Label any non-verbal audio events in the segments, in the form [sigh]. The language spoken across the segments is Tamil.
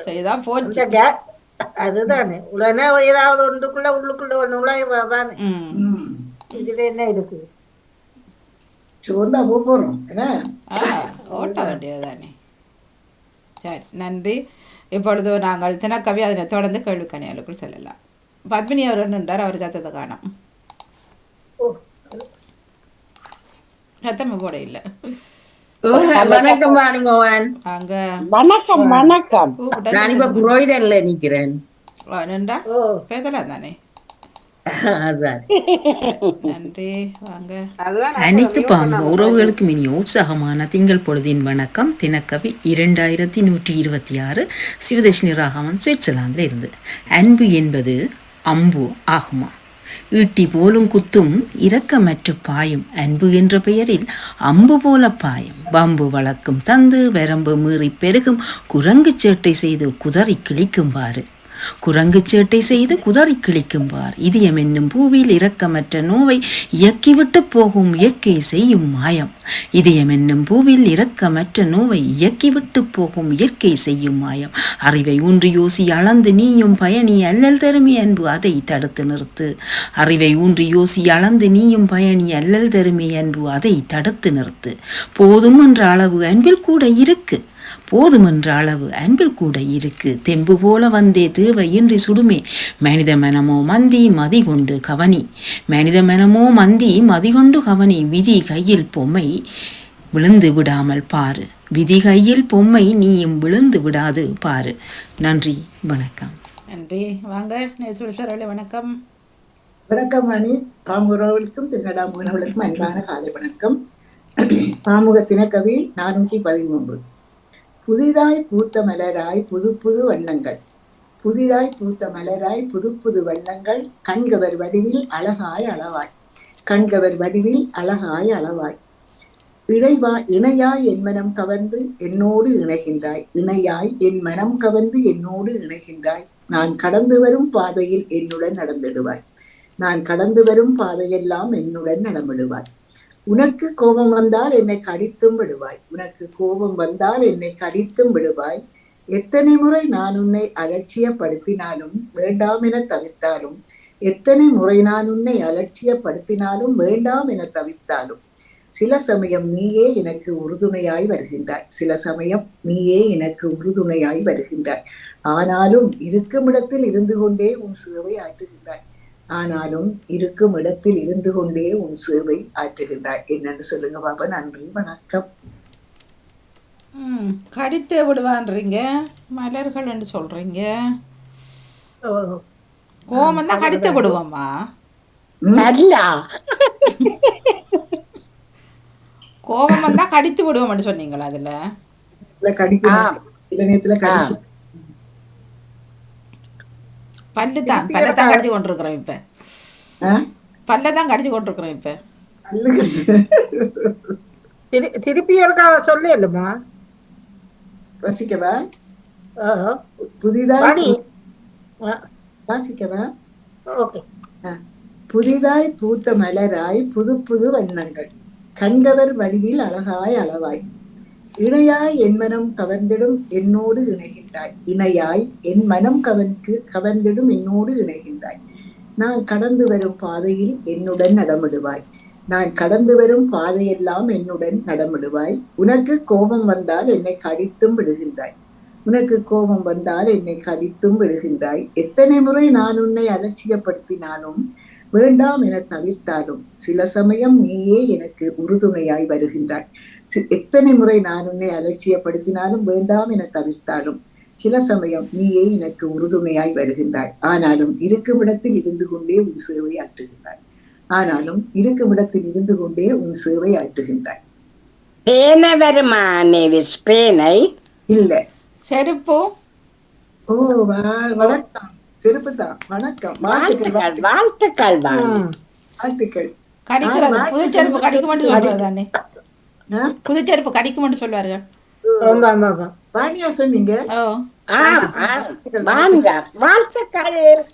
செய்தா போச்சு அதுதானே. உடனே ஏதாவது ஒன்றுக்குள்ள உள்ளுக்குள்ள ஒண்ணு ம். இதுல என்ன இருக்கு? சோர்ந்தா போறோம். ஓட்ட வேண்டியதுதானே. சரி நன்றி. இப்பொழுது நாங்கள் தினக்கவி அதனை தொடர்ந்து கேள்வி கணியாளுக்குள் செல்லலாம். பத்மினி அவர் நின்றார் அவர் சத்தத்தை காணோம். சத்தமே போட இல்லை. வணக்கம் வாணிமோகன் வணக்கம் வணக்கம் நான் இப்ப குரோய்டன்ல நிக்கிறேன். நின்றா பேசலாம் தானே அனைத்து பாம்பு உறவுகளுக்கும் இனி உற்சாகமான திங்கள் பொழுதின் வணக்கம். தினக்கவி இரண்டாயிரத்தி நூற்றி இருபத்தி ஆறு சிவதர்ஷினி ராகவன் சுவிட்சர்லாந்தில் இருந்து. அன்பு என்பது அம்பு ஆகுமா? ஈட்டி போலும் குத்தும் இரக்கமற்று பாயும் அன்பு என்ற பெயரில் அம்பு போல பாயும். பம்பு வளர்க்கும் தந்து வரம்பு மீறி பெருகும் குரங்கு சேட்டை செய்து குதறி கிழிக்கும்பாறு குரங்கு சேட்டை செய்து குதறி கிழிக்கும்பார் இதயம் என்னும் பூவில் இரக்கமற்ற நோவை இயக்கிவிட்டு போகும் இயற்கை செய்யும் மாயம். இதயம் என்னும் பூவில் இரக்கமற்ற நோவை இயக்கிவிட்டு போகும் இயற்கை செய்யும் மாயம். அறிவை ஊன்றி யோசி அளந்து நீயும் பயணி அல்லல் தருமி அன்பு அதை தடுத்து நிறுத்து. அறிவை ஊன்றி யோசி அளந்து நீயும் பயணி அல்லல் தருமி அன்பு அதை தடுத்து நிறுத்து. போதும் என்ற அளவு அன்பில் கூட இருக்கு. போதுமென்ற அளவு அன்பில் கூட இருக்கு. தெம்பு போல வந்தே தேவை இன்றி சுடுமே. மனித மனமோ மந்தி மதி கொண்டு கவனி. மனித மனமோ மந்தி மதி கொண்டு கவனி. விதி கையில் பொம்மை விழுந்து விடாமல் பாரு. விதி கையில் பொம்மை நீயும் விழுந்து விடாது பாரு. நன்றி. வணக்கம். நன்றி. வாங்க. வணக்கம். வணக்கம் மணி பாம்புறவர்களுக்கும் திருநடாமுகனவர்களுக்கும் அன்பான காலை வணக்கம். பாமுக தினக்கவி நானூற்றி பதிமூன்று. புதிதாய் பூத்த மலராய் புது புது வண்ணங்கள். புதிதாய் பூத்த மலராய் புது புது வண்ணங்கள் கண்கவர் வடிவில் அழகாய் அளவாய். கண்கவர் வடிவில் அழகாய் அளவாய். இணைவா இணையாய் என் மனம் கவர்ந்து என்னோடு இணைகின்றாய். இணையாய் என் மனம் கவர்ந்து என்னோடு இணைகின்றாய். நான் கடந்து வரும் பாதையில் என்னுடன் நடந்திடுவாய். நான் கடந்து வரும் பாதையெல்லாம் என்னுடன் நடமிடுவாய் உனக்கு கோபம் வந்தால் என்னை கடித்தும் விடுவாய். உனக்கு கோபம் வந்தால் என்னை கடித்தும் விடுவாய். எத்தனை முறை நான் உன்னை அலட்சியப்படுத்தினாலும் வேண்டாம் என தவிர்த்தாலும் எத்தனை முறை நான் உன்னை அலட்சியப்படுத்தினாலும் வேண்டாம் என தவிர்த்தாலும் சில சமயம் நீயே எனக்கு உறுதுணையாய் வருகின்றாய். சில சமயம் நீயே எனக்கு உறுதுணையாய் வருகின்றாய். ஆனாலும் இருக்கும் இடத்தில் இருந்து கொண்டே உன் சேவை ஆற்றுகின்றாய். ஆனாலும் இருக்கும் இடத்தில் இருந்து கொண்டே உன் சேவை ஆற்றுகின்றாய். என்னன்னு சொல்லுங்க பாப்பா நன்றி வணக்கம். கடித்தே விடுவான்றீங்க மலர்கள் என்று சொல்றீங்க. கோமம் தான் கடித்து விடுவோம்மா அல்ல. கோபம் வந்தா கடித்து விடுவோம்னு சொன்னீங்களா அதுல? இல்ல கடிக்கணும். சில நேரத்துல கடிச்சு பல்லு தான் பல்ல தான் கடிச்சு கொண்டிருக்கிறோம் இப்ப? பல்ல தான் கடிச்சு கொண்டிருக்கிறோம் இப்ப. திருப்பி இருக்கா சொல்ல இல்லம்மா ரசிக்கவா? ஆ, வாசிக்கவா. புதிதாய் பூத்த மலராய் புது புது வண்ணங்கள். கண்கவர் வடிவில் அழகாய் அளவாய். இணையாய் என் மனம் கவர்ந்திடும் என்னோடு இணைகின்றாய். இணையாய் என் மனம் கவர்ந்து கவர்ந்திடும் என்னோடு இணைகின்றாய். நான் கடந்து வரும் பாதையில் என்னுடன் நடமிடுவாய். நான் கடந்து வரும் பாதையெல்லாம் என்னுடன் நடமிடுவாய். உனக்கு கோபம் வந்தால் என்னை கடித்தும் விடுகின்றாய். உனக்கு கோபம் வந்தால் என்னை கடித்தும் விடுகின்றாய். எத்தனை முறை நான் உன்னை அலட்சியப்படுத்தினாலும் வேண்டாம் என தவிர்த்தாலும் சில சமயம் நீயே எனக்கு உறுதுணையாய் வருகின்றாய். எத்தனை முறை நான் உன்னை அலட்சியப்படுத்தினாலும் வேண்டாம் என தவிர்த்தாலும் சில சமயம் நீயே எனக்கு உறுதுணையாய் வருகின்றாய். ஆனாலும் இருக்கும் இடத்தில் இருந்து கொண்டே உன் சேவை ஆற்றுகின்றாய். ஆனாலும் இருக்கும் இடத்தில் இருந்து கொண்டே உன் சேவை ஆற்றுகின்றாய். பேனை வருமா இல்ல. செருப்பு. ஓ வா- வணக்கம். செருப்பு தான் வணக்கம். வாழ்த்துக்கள் வாழ்த்துக்கள் வாழ்த்துக்கள். கடிக்கிறது. புது செருப்பு தானே ஆ? புது செருப்பு ஆமா ஆமா ஆமா. வாணியா சொன்னீங்க.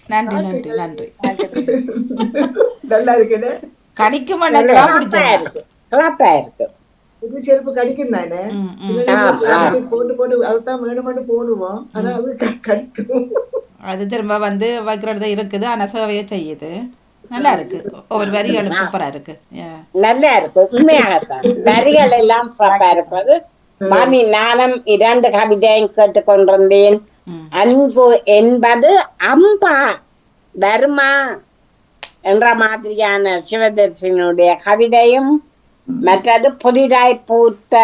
நன்றி நன்றி நன்றி. நல்லா இருக்குன்னு இருக்கு. புது செருப்பு கடிக்கும் தானே. போட்டு போட்டு அதைத்தான் வேணுமென்று போடுவோம். ஆனா அது கடிக்கும். அது திரும்ப வந்து வைக்கிறது இருக்குது. ஆனால் சேவையை செய்யுது. நல்லா இருக்கு. ஒவ்வொரு வரிகளும் சூப்பராக இருக்கு. நல்லா இருக்கு. உண்மையாகத்தான். வரிகள் எல்லாம் சிறப்பா இருப்பது. வாணி நானும் இரண்டு கவிதையும் கேட்டுக்கொண்டிருந்தேன். ம். அன்பு என்பது அம்பா தர்மா என்ற மாதிரியான சிவதர்சினுடைய கவிதையும் மற்றது புதிதாய் பூத்த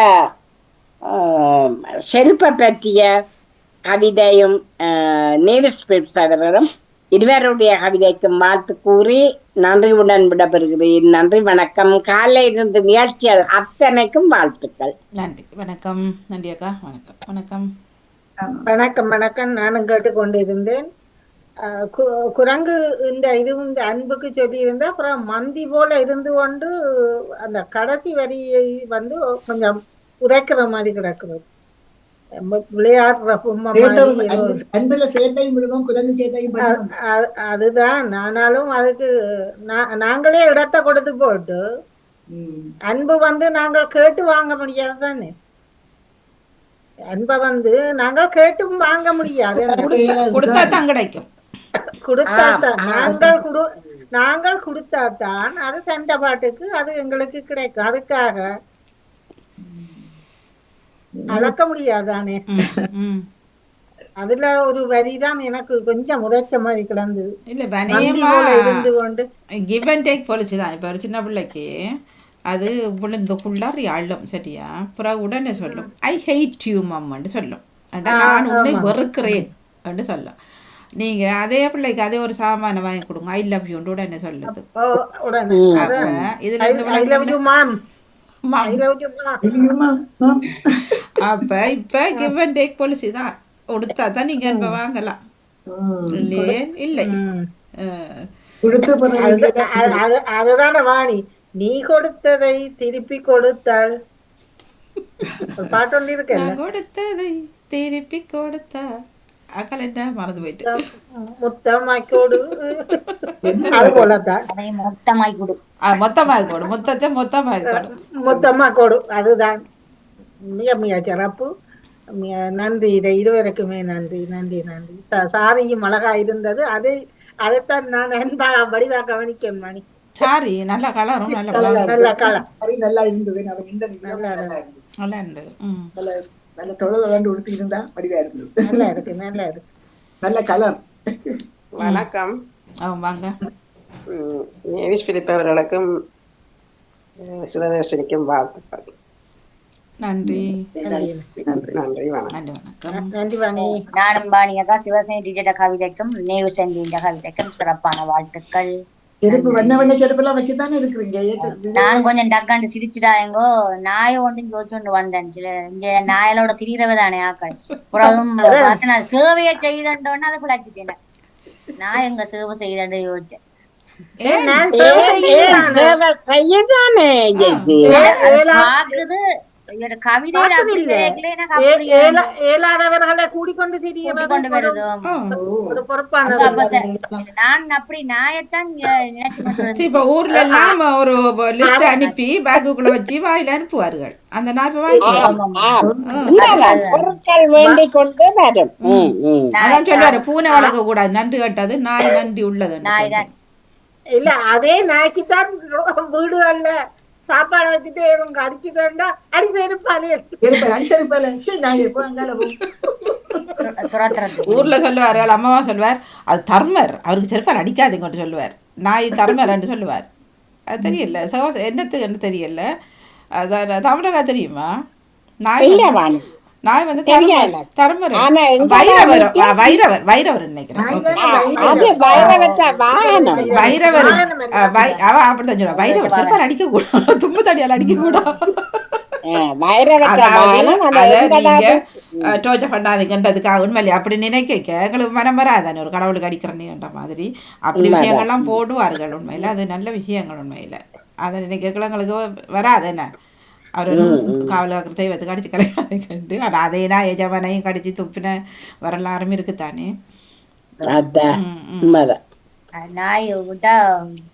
செல்ப பற்றிய கவிதையும் ஆஹ், நேவிஸ் பிப்ஸ் அவர்களும் இருவருடைய கவிதைக்கும் வாழ்த்து கூறி நன்றியுடன் விடப்பெறுகிறேன் நன்றி வணக்கம். காலை இருந்து நிகழ்ச்சிகள் அத்தனைக்கும் வாழ்த்துக்கள். நன்றி வணக்கம். நன்றி அக்கா வணக்கம். வணக்கம். வணக்கம் வணக்கம். நானும் கேட்டுக்கொண்டிருந்தேன். குரங்கு இந்த இது இந்த அன்புக்கு சொல்லியிருந்தா அப்புறம் மந்தி போல இருந்து கொண்டு அந்த கடைசி வரியை வந்து கொஞ்சம் உதைக்கிற மாதிரி கிடக்குறது விளையாடுற சேட்டையும் விடுவோம் சேட்டையும் அதுதான். ஆனாலும் அதுக்கு நா- நாங்களே இடத்தை கொடுத்து போட்டு. அன்பு வந்து நாங்கள் கேட்டு வாங்க முடியாது தானே? அன்பை வந்து நாங்கள் கேட்டும் வாங்க முடியாது. கொடுத்தா தான். கிடைக்கும். கொடுத்தாத்தான் நாங்கள் குடு நாங்கள் கொடுத்தாத்தான் அது சண்டை பாட்டுக்கு அது எங்களுக்கு கிடைக்கும். அதுக்காக அளக்க முடியாதானே. அதுல ஒரு வரிதான் எனக்கு கொஞ்சம் உதைச்ச மாதிரி கிடந்தது. இல்லை போல இருந்து கொண்டு. கிவ் அண்ட் டேக் பொழிச்சு தான் இப்போ ஒரு சின்ன பிள்ளைக்கு அது விழுந்து குள்ளாரி அள்ளும் சரியா? அப்புறம் உடனே சொல்லும். ஐ ஹெய்ட் யூ மம்மான்னு சொல்லும். நான் உன்னை வெறுக்கிறேன் என்று சொல்லும். நீங்க அதே பிள்ளைக்கு அதே ஒரு சாமான வாங்கி கொடுங்க. ஐ லவ் யூன்னு உடனே சொல்லுது. இதுல இருந்து அப்ப இப்ப கிவ் அண்ட் டேக் பாலிசி தான் கொடுத்தா தான் நீங்க இப்ப வாங்கலாம். இல்லையே இல்லை அதுதானே வாணி நீ கொடுத்ததை திருப்பி கொடுத்தாள் ஒரு பாட்டு ஒன்று இருக்குல்ல நான் கொடுத்ததை திருப்பி கொடுத்தா அக்கல் என்ன மறந்து போயிட்டு முத்தமாய் கொடு அது போலதான் அதை மொத்தமாய் கொடு ஆ, மொத்தமாக கொடு மொத்தத்தை மொத்தமாக கொடு மொத்தமா கொடு அதுதான் மிக மிக சிறப்பு மிக நன்றி இதை இருவருக்குமே நன்றி நன்றி நன்றி ச- சாரியும் அழகா இருந்தது அதை அதைத்தான் நான் அன்பா வடிவா கவனிக்கேன் மணி சாரி நல்ல கலரும் நல்ல கலர் நல்ல சரி நல்லா இருந்தது நல்லா இருந்தது நல்லா இருந்தது ம் நல்ல நல்ல தொழில் விளாண்டு உடுத்தி இருந்தா வடிவா இருந்தது நல்லா இருக்கு நல்லா இருக்கு நல்ல கலர் வணக்கம் வாங்க ம், நேவிஸ் பிலிப் அவர்களுக்கும் அஹ், சிவதேசனிக்கும் வாழ்த்துக்கள் நன்றி நன்றி வணக்கம் நன்றி வாணி நானும் பாணியக்கா சிவசேனை டிஜிட்ட கவிதைக்கும் நேரு செந்தின்ற கவிதைக்கும் சிறப்பான வாழ்த்துக்கள் செருப்பு வண்ண வண்ண செருப்பு எல்லாம் வச்சுதானே இருக்கிறீங்க? நான் கொஞ்சம் டக்காண்டு சிரிச்சிட்டாயங்கோ நாயை ஒன்றும் யோசிச்சுண்டு வந்தேன் சில இங்க நாயலோட திரிகிறவ தானே ஆக்கள். புறவும் பார்த்து நான் சேவையை செய்தோன்னு அதை பிழைச்சிட்டேன். நான் எங்க சேவை செய்தேன் யோசிச்சேன். பாக்குது கூடிக்கொண்டு ச- நான் அப்படி நாயத்தான் இப்ப ஊர்ல எல்லாம் ஒரு லிஸ்ட் அனுப்பி பேக்குக்குள்ள வச்சு வாயில அனுப்புவார்கள் அந்த நாய். அதான் சொல்லுவாரு பூனை வளர்க்க கூடாது நன்றி கட்டாது நாய் நன்றி உள்ளது இல்ல அதே நாய்க்குத்தான் வீடுகள்ல சாப்பாடு வச்சுட்டு இவங்க அடிச்சு இருப்பானே செருப்பு அடி செருப்பால சரி நான் எப்போ அங்கால ஊர்ல சொல்லுவார்கள் அம்மாவா சொல்லுவார் அது தர்மர். அவருக்கு செருப்பால் அடிக்காதீங்கன்னு சொல்லுவார். நாய் தர்மர்ன்னு சொல்லுவார். அது தெரியல. சகோச என்னத்துக்குன்னு தெரியல. அதான் தமிழகா தெரியுமா? நாய் இல்ல வந்து-. தர்மர். வைரவர். வைரவர். வைரவர் நினைக்கிறேன். வைரவர். அவ அப்படித்தான் சொல்லுவா. வைரவர். செருப்பால் அடிக்க கூடாது தும்பு தடியால் அடிக்க கூடாது டோஜை பண்ணாதீங்கன்றதுக்காக உண்மையிலே அப்படி நினைக்க எங்களுக்கு மனம் வராதானே. ஒரு கடவுளுக்கு அடிக்கிறேன்ன்ற மாதிரி. அப்படி விஷயங்கள்லாம் போடுவார்கள் உண்மையில. அது நல்ல விஷயங்கள் உண்மையில. அதை நினைக்க எங்களுக்கு வராது என்ன? அவர் காவலாக்கிற தெய்வத்துக்கு அடிச்சு கலைக்காதை கண்டு ஆனால் அதே நான் எஜமானையும் கடிச்சு துப்பின வரலாறும் இருக்குத்தானே நாய் விட்டா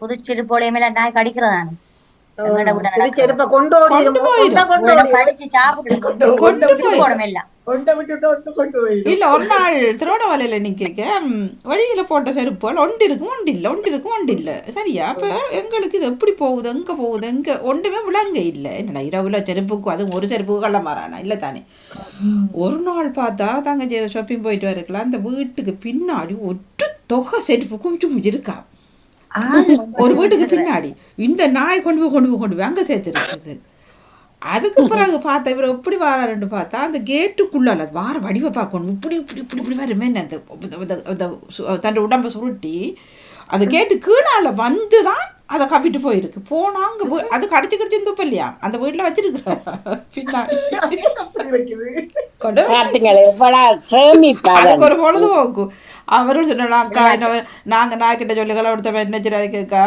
புதுச்செரு போலே மேல நாய் கடிக்கிறதானு கொண்டு ஓடி கடிச்சு சாப்பிட்டு கொண்டு போயிடும் இல்ல ஒரு நாள் திருவண்ணாமலையில நிக்க வழியில போட்ட செருப்புகள் ஒன்று இருக்கும் ஒன்று இல்லை ஒன்று இருக்கும் ஒன்று இல்லை. சரியா? அப்ப எங்களுக்கு இது எப்படி போகுது எங்க போகுது எங்க? ஒன்றுமே விளங்க இல்லை. என்னடா இரவுல செருப்புக்கு அதுவும் ஒரு செருப்புக்கு கள்ள மாறானா இல்லை தானே. ஒரு நாள் பார்த்தா தங்கச்சி ஷாப்பிங் போயிட்டு வரக்கலாம் அந்த வீட்டுக்கு பின்னாடி ஒற்று தொகை செருப்பு குமிச்சு குமிச்சு இருக்கா? ஒரு வீட்டுக்கு பின்னாடி. இந்த நாய் கொண்டு போய் கொண்டு போய் கொண்டு போய் அங்கே சேர்த்துருக்குது. அதுக்கு பிறகு பார்த்தா இவர் எப்படி வாராருன்னு பார்த்தா அந்த கேட்டுக்குள்ளால அது வார வடிவை பார்க்கணும். இப்படி இப்படி இப்படி இப்படி வருமே. அந்த சு- தன் உடம்பை சுருட்டி அந்த கேட்டு கீழால வந்து தான் அதை கப்பிட்டு போயிருக்கு. போனா அங்க அது கடிச்சு கடிச்சு துப்ப இல்லையா? அந்த வீட்டில் வச்சிருக்கிறாரு? பின்னாடி. [laughs] அதுக்கு ஒரு பொழுதுபோக்கு அவரும் சொன்னாங்க அக்கா என்ன நாங்க நான் கிட்ட சொல்லுங்களா ஒருத்தவன் என்ன செய்யறாதுக்கா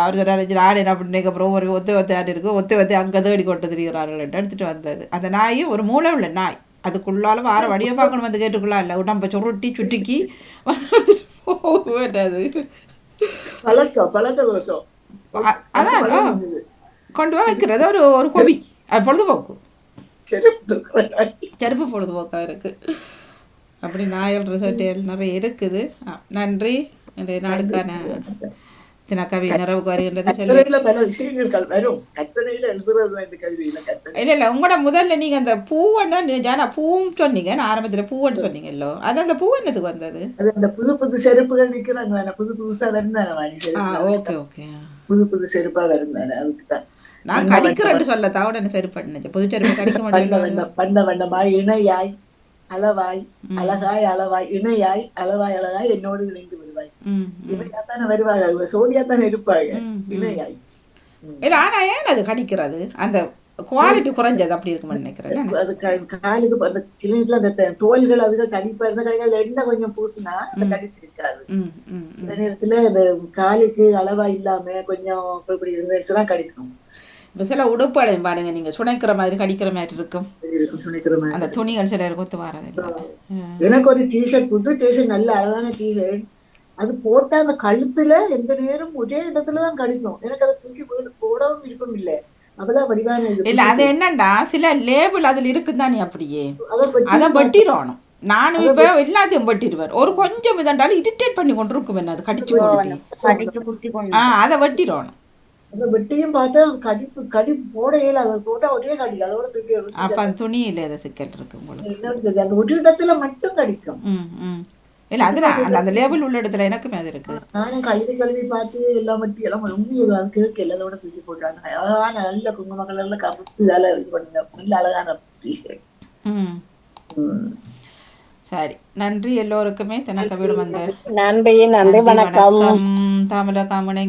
அவர் சொன்னாரு என்ன பண்ணீங்க அப்புறம் ஒரு ஒத்து ஒத்தையாட்டு இருக்கு ஒத்து ஒத்தி அங்கே தேடி கொண்டு திரிகிறார்கள் எடுத்துட்டு வந்தது அந்த நாய் ஒரு மூளை உள்ள நாய் அதுக்குள்ளால வார வடியை பார்க்கணும் வந்து கேட்டுக்குள்ளா இல்லை உடம்ப சுருட்டி சுட்டிக்கி வந்து அதான். கொண்டு வைக்கிறது ஒரு ஒரு ஹொபி அது பொழுதுபோக்கு செருப்பு தூக்குறேன். செருப்பு பொழுதுபோக்காக இருக்கு. அப்படி நாயல் ரிசர்ட் நிறைய இருக்குது. நன்றி. இன்றைய நாளுக்கான தினக்கவி நிறைவுக்கு வருகின்றது சொல்லி. பல விஷயங்கள் வரும். கட்டுரையில எழுதுறது இந்த கவிதையில கட்டுரை இல்லை இல்லை உங்களோட முதல்ல நீங்கள் அந்த பூவன்னா ஜானா பூவும் சொன்னீங்க. நான் ஆரம்பத்தில் பூவன்னு சொன்னீங்கல்லோ? அது அந்த பூ என்னத்துக்கு வந்தது? அது அந்த புது புது செருப்புகள் விற்கிறாங்க புது புதுசா வருந்தானே வாணி செருப்பு ஓகே ஓகே. புது புது செருப்பா வருந்தானே அதுக்கு தான் நான் கடிக்கிறேன்னு சொல்ல தவிர சரி பண்ணுச்சு புது செருப்பு கடிக்க மாட்டேன் பண்ண வண்ணமாய் இணையாய் அளவாய் அழகாய் அளவாய் இணையாய் அளவாய் அழகாய் என்னோடு இணைந்து விடுவாய் ம் இணையா தானே வருவாங்க சோடியா தானே இருப்பாங்க. இணையாய். இல்லை ஆனால் ஏன் அது கடிக்கிறது? அந்த குவாலிட்டி குறைஞ்சது அப்படி இருக்குமென்னு நினைக்கிறேன். அது காலுக்கு அந்த சில நேரத்துல அந்த தோல்கள் அதுகள் கடிப்பா இருந்தா கிடைக்காது. எண்ணெய் கொஞ்சம் பூசினா அந்த கடிப்பு இருக்காது அந்த நேரத்துல அந்த காலுக்கு அளவா இல்லாம கொஞ்சம் இப்படி இருந்துச்சு சொன்னா கடிக்கும். இப்போ சில உடுப்புகளையும் பாருங்க நீங்கள் சுனைக்கிற மாதிரி கடிக்கிற மாதிரி இருக்கும். அந்த துணிகள் சில ஒத்து வரதில்லை ம். எனக்கு ஒரு டிஷர்ட் புது டிஷர்ட் நல்ல அழகான டிஷர்ட் அது போட்டா அந்த கழுத்துல எந்த நேரம் ஒரே இடத்துல தான் கடிக்கும். எனக்கு அதை தூக்கி வீடு போடவும் விருப்பம் இல்லை. அவ்வளவு வடிவான இது இல்ல அது என்னண்டா சில லேபிள் அதுல இருக்குதானே அப்படியே? அதை வெட்டிடணும். நானும் இப்ப எல்லாத்தையும் வெட்டிடுவேன். ஒரு கொஞ்சம் இதண்டாலும் இரிட்டேட் பண்ணி கொண்டு இருக்கும் என்ன அது கடிச்சு கொண்டு குத்தி அதை வெட்டிடணும். அந்த வெட்டியும் பார்த்தா கடிப்பு கடிப்பு போட இயலாது. அது போட்டா ஒரே கடிக்கும் அதோட தூக்கி அப்ப அந்த துணியில ஏதோ சிக்கல் இருக்கு உங்களுக்கு. என்னோட சொல்லி அந்த ஒரு இடத்துல மட்டும் கடிக்கும். இல்ல அதுதான் அந்த அந்த லேபிள் உள்ள இடத்துல எனக்குமே அது இருக்கு. நானும் கழுவி கழுவி பார்த்து எல்லாம் வெட்டி எல்லாம் உண்மையை அது கேட்க எல்லாத்தோட தூக்கி போட்டாங்க அழகான நல்ல குங்கும கலர்ல கருப்பு இதால இது பண்ணுங்க. நல்ல அழகான டிஷர்ட் ம். சரி. நன்றி எல்லோருக்குமே. தனக்கு வீடு வந்த நன்றி நன்றி வணக்கம். தாமரை காமனை